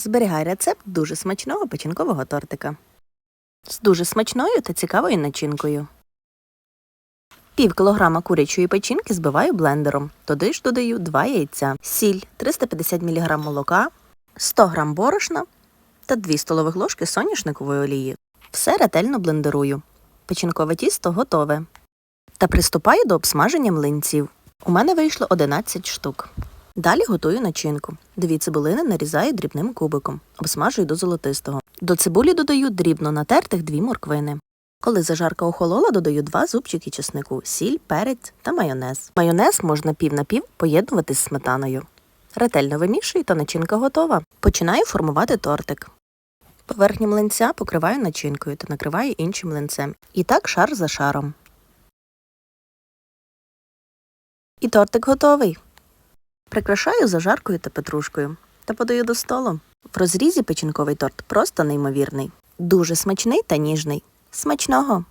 Зберігай рецепт дуже смачного печінкового тортика. З дуже смачною та цікавою начинкою. Пів кілограма курячої печінки збиваю блендером. Туди ж додаю 2 яйця, сіль, 350 мг молока, 100 г борошна та 2 столових ложки соняшникової олії. Все ретельно блендерую. Печінкове тісто готове. Та приступаю до обсмаження млинців. У мене вийшло 11 штук. Далі готую начинку. Дві цибулини нарізаю дрібним кубиком, обсмажую до золотистого. До цибулі додаю дрібно натертих дві морквини. Коли зажарка охолола, додаю два зубчики чеснику, сіль, перець та майонез. Майонез можна пів на пів поєднувати з сметаною. Ретельно вимішую та начинка готова. Починаю формувати тортик. Поверхню млинця покриваю начинкою та накриваю іншим млинцем. І так шар за шаром. І тортик готовий. Прикрашаю зажаркою та петрушкою та подаю до столу. В розрізі печінковий торт просто неймовірний. Дуже смачний та ніжний. Смачного!